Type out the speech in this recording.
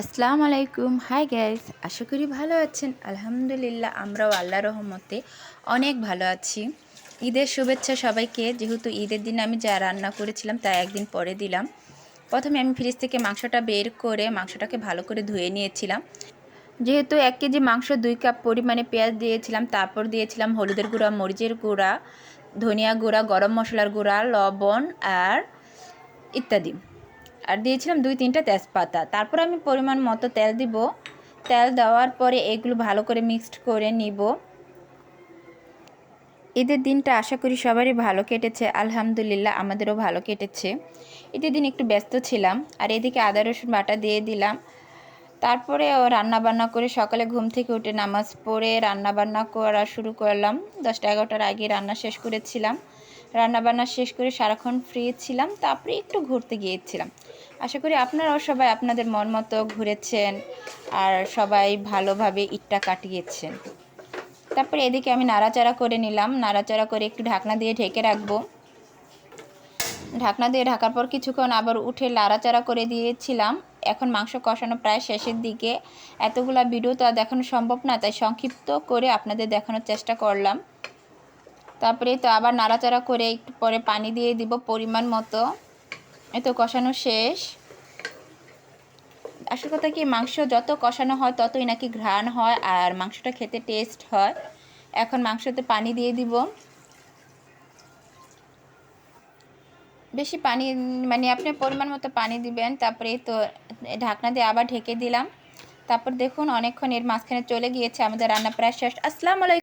আসসালামু আলাইকুম। Hi guys আশা করি ভালো আছেন। আলহামদুলিল্লাহ, আমরাও আল্লাহ রহমতে অনেক ভালো আছি। ঈদের শুভেচ্ছা সবাইকে। যেহেতু ঈদের দিন আমি যা রান্না করেছিলাম, তা একদিন পরে দিলাম। প্রথমে আমি ফ্রিজ থেকে মাংসটা বের করে মাংসটাকে ভালো করে ধুয়ে নিয়েছিলাম। যেহেতু এক কেজি মাংস দুই কাপ পরিমাণে পেঁয়াজ দিয়েছিলাম, তারপর দিয়েছিলাম হলুদের গুঁড়া, মরিচের গুঁড়া, ধনিয়া গুঁড়া, গরম মশলার গুঁড়া, লবণ আর ইত্যাদি। আর দিয়েছিলাম দুই, তিনটা তেজপাতা। তারপর আমি পরিমাণ মতো তেল দিব। তেল দেওয়ার পরে এগুলো ভালো করে মিক্সড করে নিব। ঈদের দিনটা আশা করি সবারই ভালো কেটেছে। আলহামদুলিল্লাহ, আমাদেরও ভালো কেটেছে। ঈদের দিন একটু ব্যস্ত ছিলাম, আর এদিকে আদা, রসুন বাটা দিয়ে দিলাম। তারপরে রান্না বান্না করে সকালে ঘুম থেকে উঠে নামাজ পড়ে রান্না বান্না করা শুরু করলাম। দশটা, এগারোটার আগে রান্না শেষ করেছিলাম। রান্না বান্না শেষ করে সারাক্ষণ ফ্রি ছিলাম, তারপরে একটু ঘুরতে গিয়েছিলাম। আশা করি আপনারাও সবাই আপনাদের মন মতো ঘুরেছেন আর সবাই ভালোভাবে ইটটা কাটিয়েছেন। তারপরে এদিকে আমি নাড়াচাড়া করে নিলাম, নাড়াচাড়া করে একটু ঢাকনা দিয়ে ঢেকে রাখব। ঢাকনা দিয়ে ঢাকার পর কিছুক্ষণ আবার উঠে লাড়াচাড়া করে দিয়েছিলাম। এখন মাংস কষানো প্রায় শেষের দিকে। এতগুলা ভিডিও তো দেখানো সম্ভব না, তাই সংক্ষিপ্ত করে আপনাদের দেখানোর চেষ্টা করলাম। তারপরে তো আবার নাড়াচাড়া করে একটু পরে পানি দিয়ে দিব পরিমাণ মতো। এত কষানো শেষ। আসল কথা কি, মাংস যত কষানো হয় ততই নাকি ঘ্রাণ হয় আর মাংসটা খেতে টেস্ট হয়। এখন মাংসতে পানি দিয়ে দিব। বেশি পানি মানে আপনি পরিমাণ মতো পানি দিবেন, তারপরে তো ঢাকনা দিয়ে আবার ঢেকে দিলাম। তারপর দেখুন, অনেকক্ষণ এর মাঝখানে চলে গিয়েছে, আমাদের রান্না প্রায় শেষ। আসসালামু আলাইকুম।